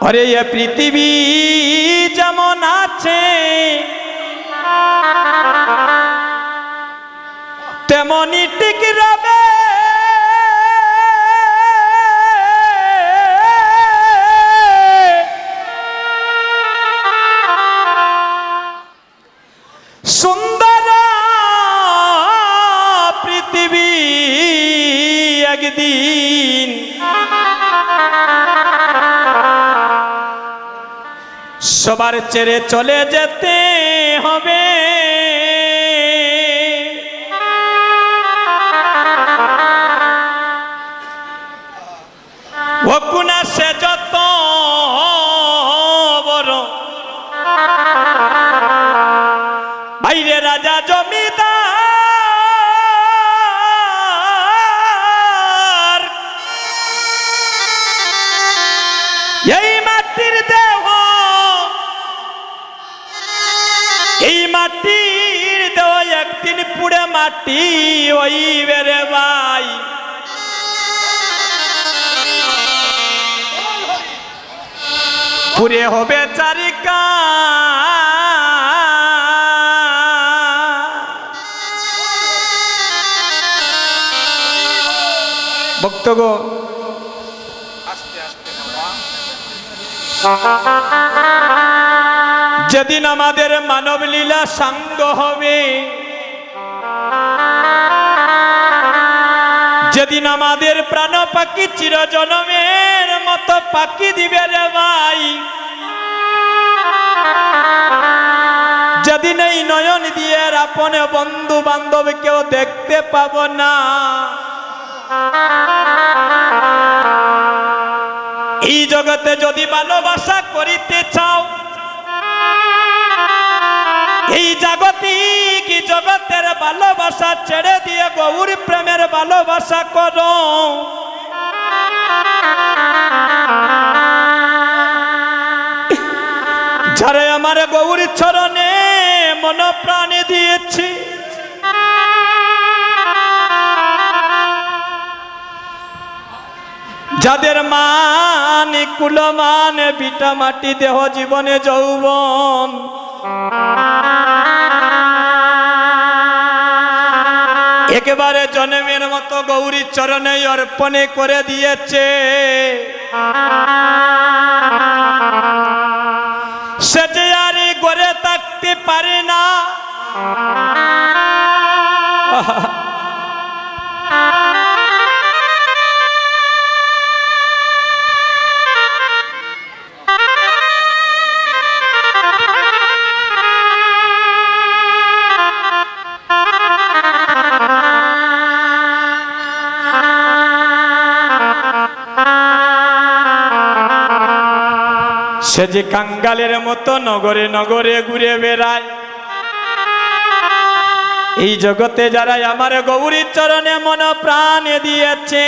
আরে এ পৃথিবী যেমন আছে তেমনই ঠিক সবার ছেড়ে চলে যেতে হবে। ওকুনা সে যত বড়। বাইরে রাজা জমিদার মাটি ওই বেড়ে ভাই পুরে হবে চারিকা। বক্তব্য যেদিন আমাদের মানব লীলা সাঙ্গ হবে যেদিন আমাদের প্রাণ পাখি চিরজনমের মতো পাখি দিবে রে ভাই। যেদিন এই নয়ন দিয়ে আপন বন্ধু বান্ধব কেউ দেখতে পাব না। এই জগতে যদি ভালোবাসা করিতে চাও, এই জাগতিক জগতের ভালোবাসা ছেড়ে দিয়ে গৌর প্রেমের ভালোবাসা করো। যারে আমার গৌর চরণে মন প্রাণে দিয়েছি। যাদের মান কুলমান বিটা মাটি দেহ জীবনে যৌবন। একেবারে জন্মের মতো গৌরী চরণে অর্পণে করে দিয়েছে। সে যে আর গড়ে থাকতে পারে না। সে যে কাঙ্গালের মতো নগরে নগরে ঘুরে বেড়ায়। এই জগতে যারা আমার গৌরী চরণে মন প্রাণ দিয়েছে,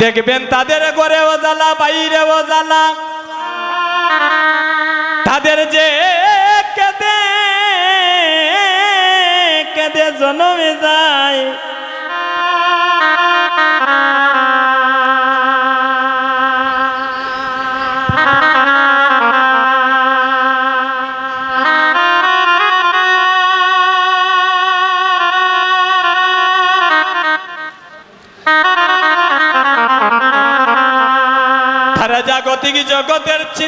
দেখবেন তাদের ঘরেও জ্বালা বাইরেও জ্বালা তাদের যে কেঁদে কেঁদে জনমে যায়।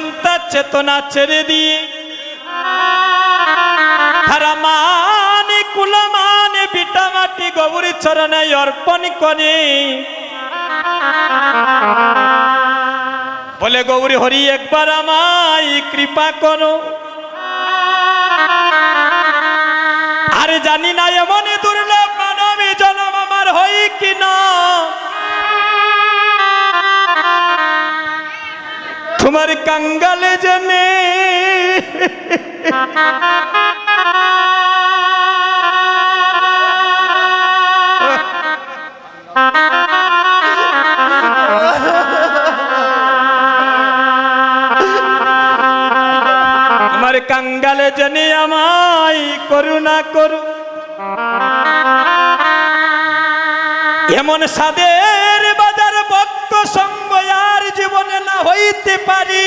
চিন্তা চেতনা ছেড়ে দিয়ে। তারা মানে কুলমানে বিটা মাটি গৌরী চরণে অর্পণ করে। বলে গৌরী হরি, একবার আমায় কৃপা করো। আরে জানি না এমন দুর্লভ মানবী জনম আমার হই কিনা। তোমার কাঙ্গালে জনে। তোমার কাঙ্গালে জনে আমায় করুণা করু। এমন সাদের হইতে পারি।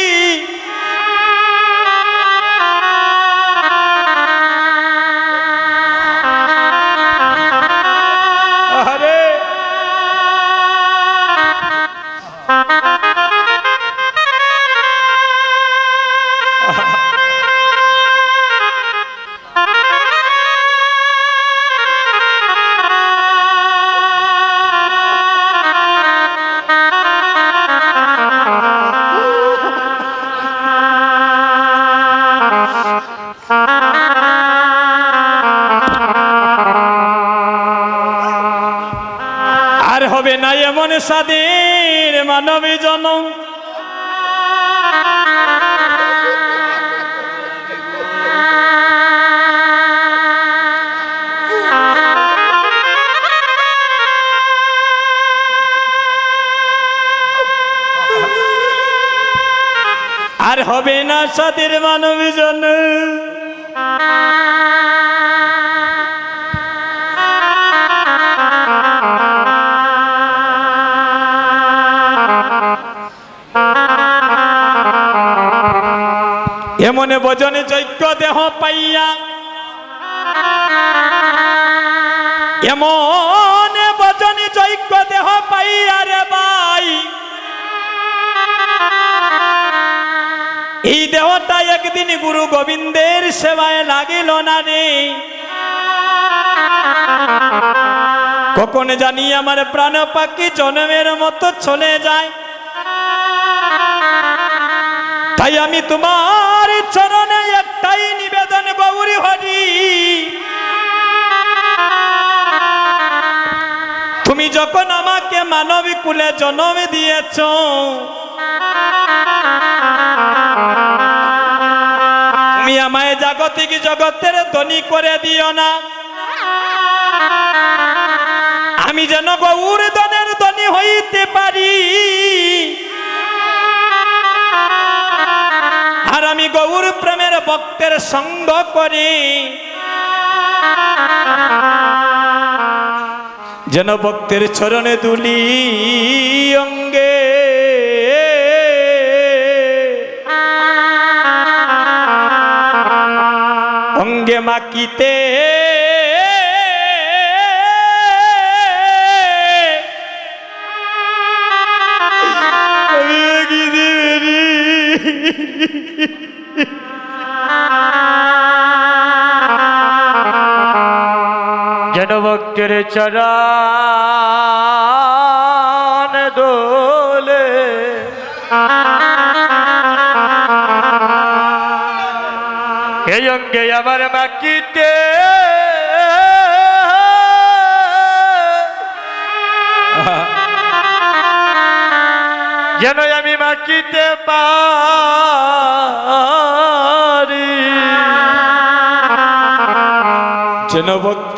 স্বাধীন মানবী জনম। আর হবে না স্বাধীন মানবী জনম। বজনে যজ্ঞ দেহ পাইয়া। এমন বজনে যজ্ঞ দেহ পাইয়া রে ভাই। এই দেহটা একদিন গুরু গোবিন্দের সেবায় লাগিল না রে। কখন জানি আমার প্রাণ পাখি জন্মের মতো চলে যায়। তাই আমি তোমার চরণে একটাই নিবেদন, গৌরী হরি। তুমি যখন আমাকে মানবী কুলে জন্ম দিয়েছ, তুমি আমায় জাগতিক জগতের ধনী করে দিও না। আমি যেন গৌর দনের ধনী হইতে পারি। গৌর প্রেমের ভক্তের সঙ্গ করি। যেন ভক্তের চরণে দুলি অঙ্গে। অঙ্গে মাকিতে ভক্তের চরান দোলে।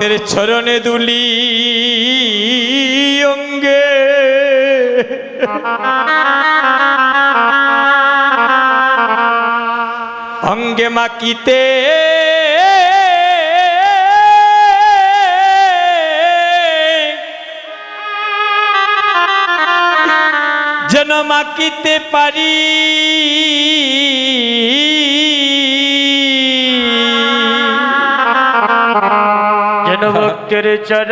ভক্তের চরণে দুলি অঙ্গে। অঙ্গে মাকিতে। যেন মাকিতে পারি। ভক্তের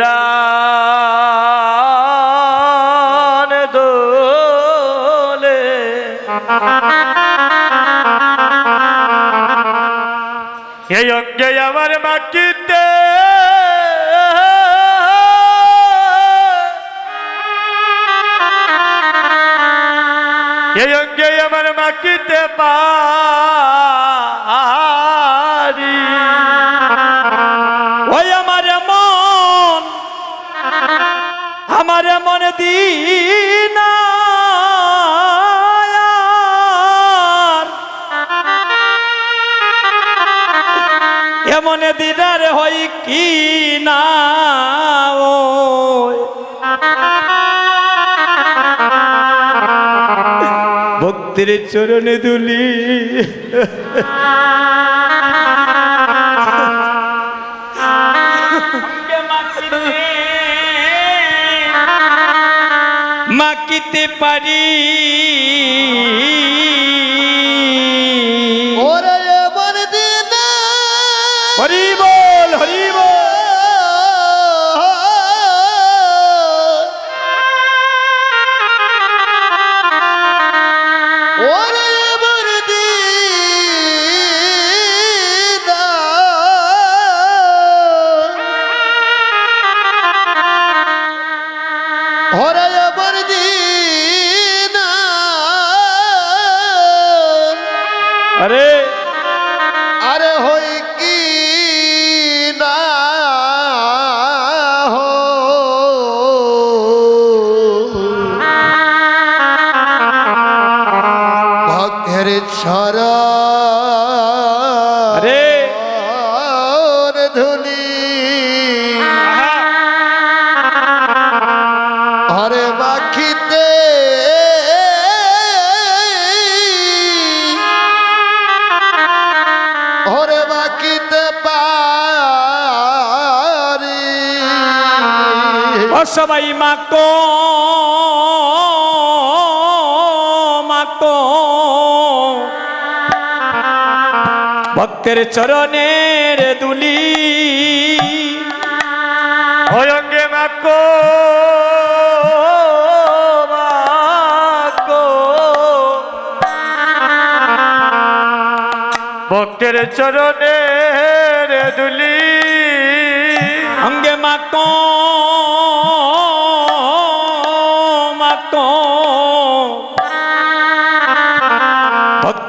আমার মনে দিন এমন দিনার হই কি না ওই। ভক্তির চরণে দুলি পারি সবাই মাকো মাকো। ভক্তের চরণের দুলি। অঙ্গে মাকো ভক্তের চরণের দুলি। অঙ্গে মাকো।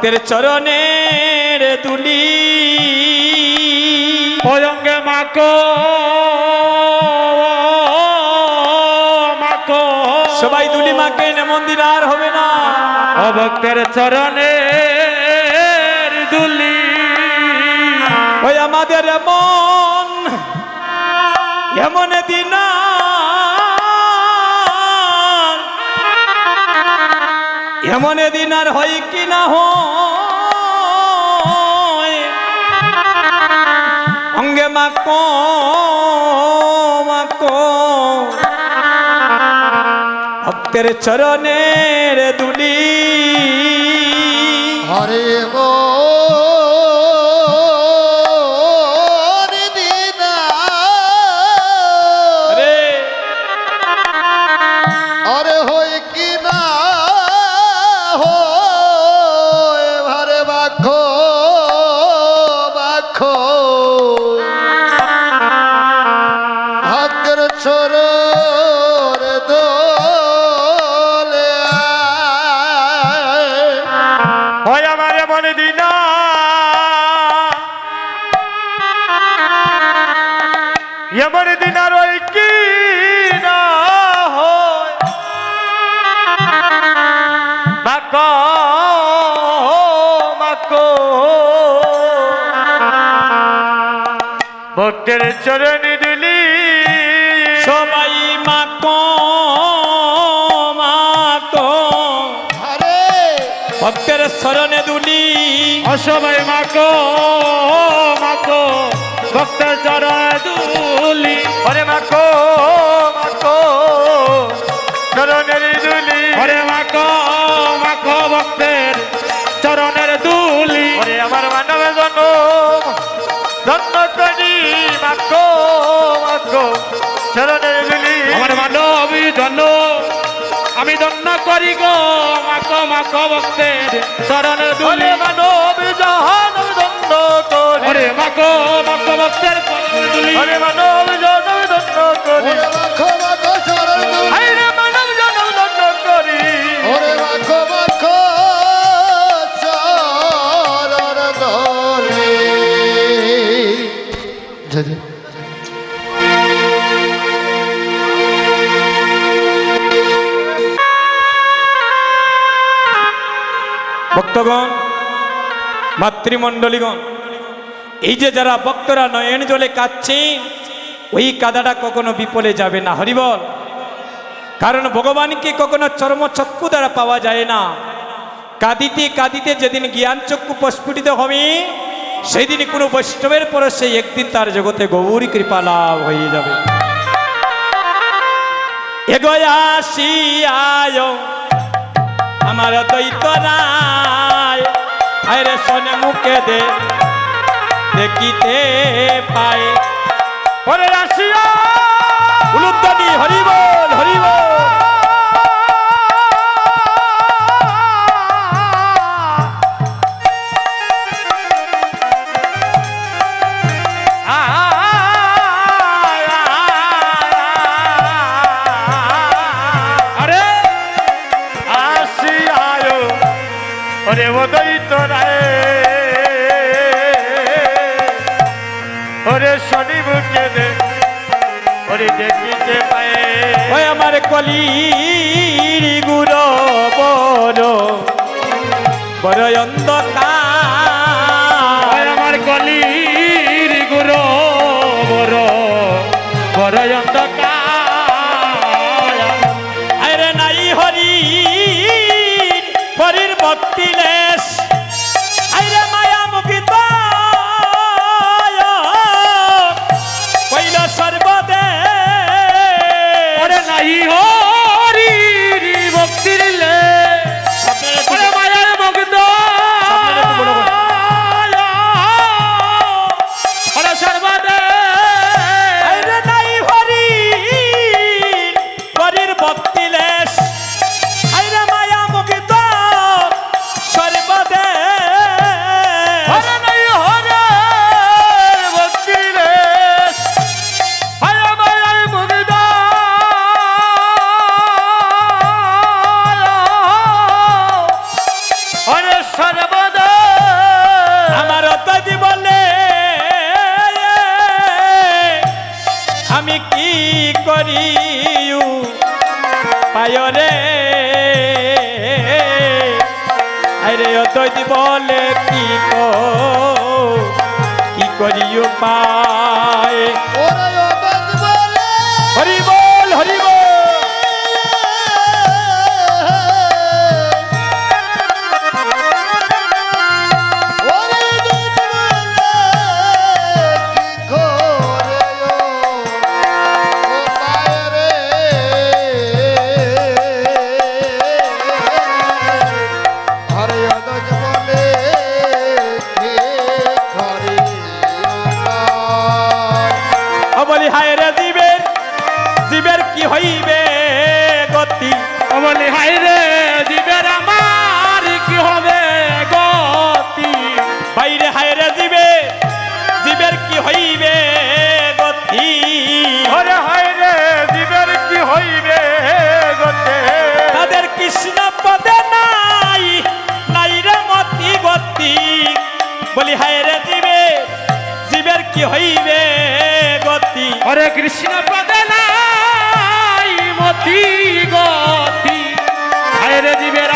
ভক্তের চরণের দুলি। অঙ্গে মাকো মাকো সবাই দুলি মাকে মন্দির আর হবে না। ভক্তের চরণের দুলি। ওই আমাদের এমন এমন দিন এমন দিন আর হয় কি না হয়? অঙ্গে মাকো চরণের দুলি। হরে গো। ভক্তের চরণ দিলি। সবাই মাকো মাকো আরে। ভক্তের স্মরণে দুলি। অসবাই মাকো মাকো ভক্তের চরণ দুলি। অরে মাকো মাকো আমি দন্ন করি গো মাকো মাকো ভক্তের চরণের দুলি মানব জাহান দন্ন করি। ওরে মাকো মাকো ভক্তের দুলি মানব জাহান করি। চরণ দুলি হাই রে মানব জাহান দন্ন করি চরণ দোলে ভক্তগণ, মাতৃমণ্ডলীগণ, এই যে যারা ভক্তরা নয়ন জলে কাঁদছেন, ওই কাদাটা কখনো বিপলে যাবে না। হরিবল কারণ ভগবানকে কখনো চর্মচক্ষু দ্বারা পাওয়া যায় না। কাঁদিতে কাঁদিতে যেদিন জ্ঞান চক্ষু প্রস্ফুটিত হবে সেই দিন কোনো বৈষ্ণবের পরে সেই একদিন তার জগতে গৌরী কৃপা লাভ হয়ে যাবে। এগোয় এগোয়াশিয়ায় আমার দৈত রায় আরে শোনে মুখে দে দেখিতে পায় ওরে রাশিয়া হরিবল হরিবল। কলির গুর বড় বড় いい。দৈদি বলে কি কো পায়? কৃষ্ণ পদে নাই মতি গতি। হায়রে জীবের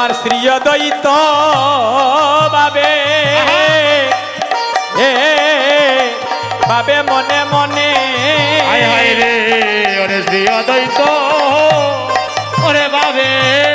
আমার শ্রীয়দৈত বাবে। এ বাবে মনে মনে। রে ওরে শ্রীয়দৈত ওরে বাবে।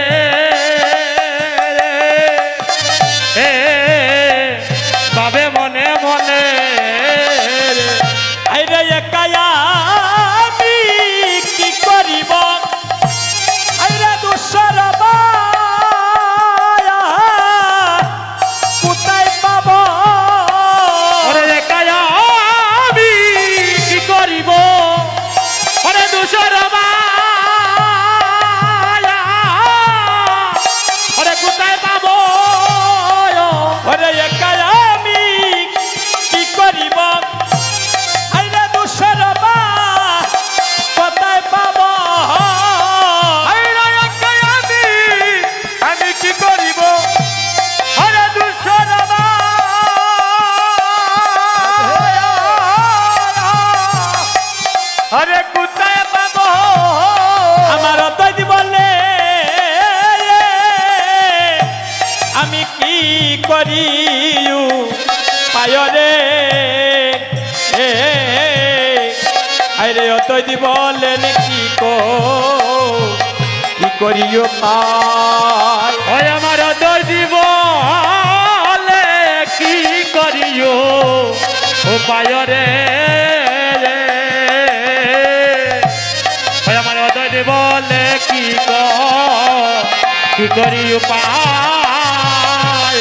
কি করি উপায়?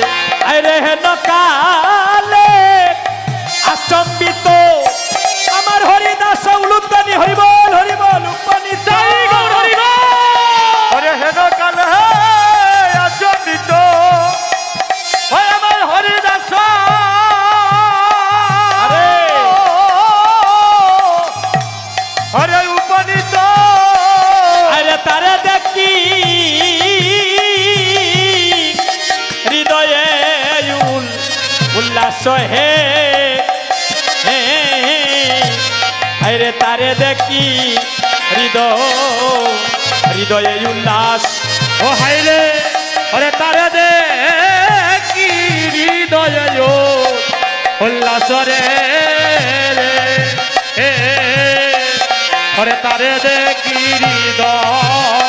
রে নকা। সহে রে তারে দেখি হৃদয়, হৃদয়ে উল্লাস। ও হাইরে, আরে তারে দেখি হৃদয় উল্লাস রে ওরে তারে দেখি হৃদয়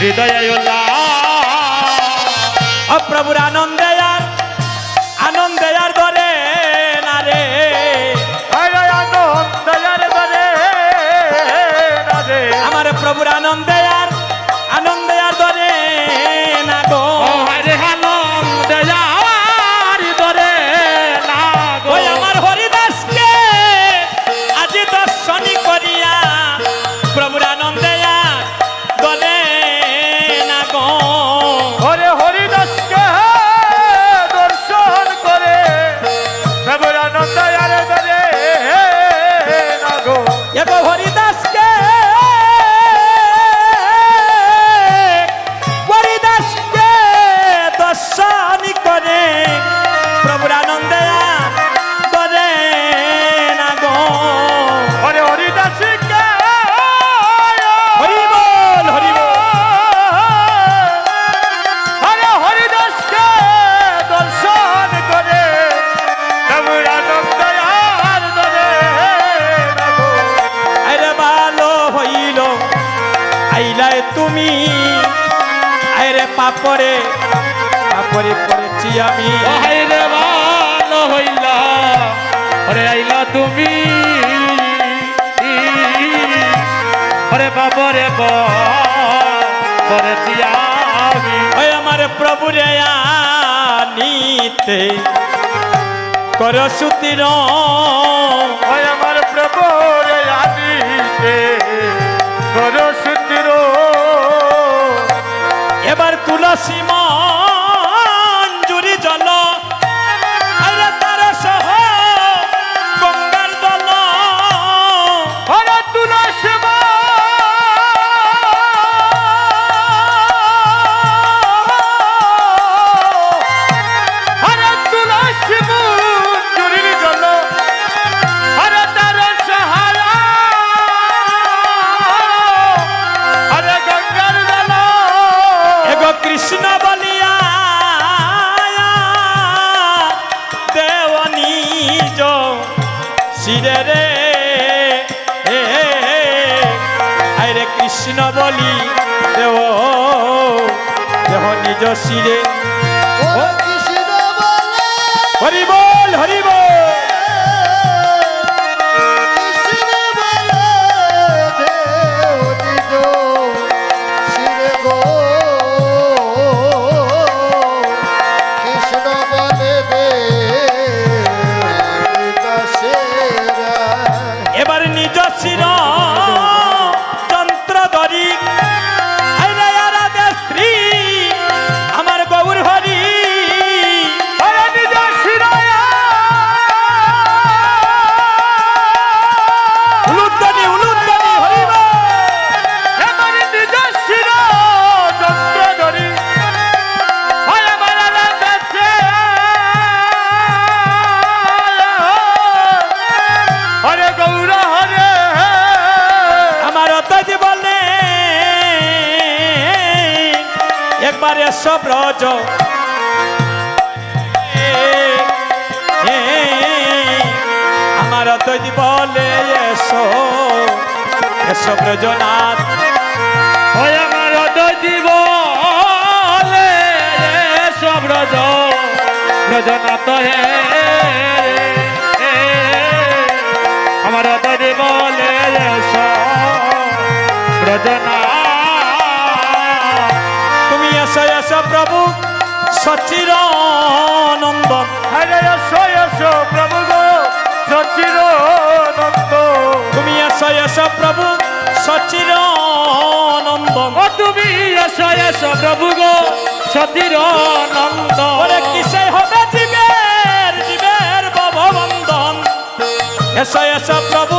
হৃদয় উল্লাস। প্রভুর আনন্দে প্রভুর আনন্দে হইতে কর সুতির আমার প্রভু কর সুতির এবার তুলসী মা I see it. যাও আমার তৈরি বলে এসো এসো ব্রজনাথ ওই আমার তৈরি বলে এসো ব্রজ ব্রজনাথ হে আমার তৈরি বলে এসো ব্রজনাথ यस यस प्रभु सचिर नंदन हरे यस यस प्रभु गो सचिर नंदन तुम यस यस प्रभु सचिर नंदन ओ तुम यस यस प्रभु गो সতীর নন্দ ওরে কিসে হবে জীবের জীবের ভববন্ধন এসা এসা প্রভু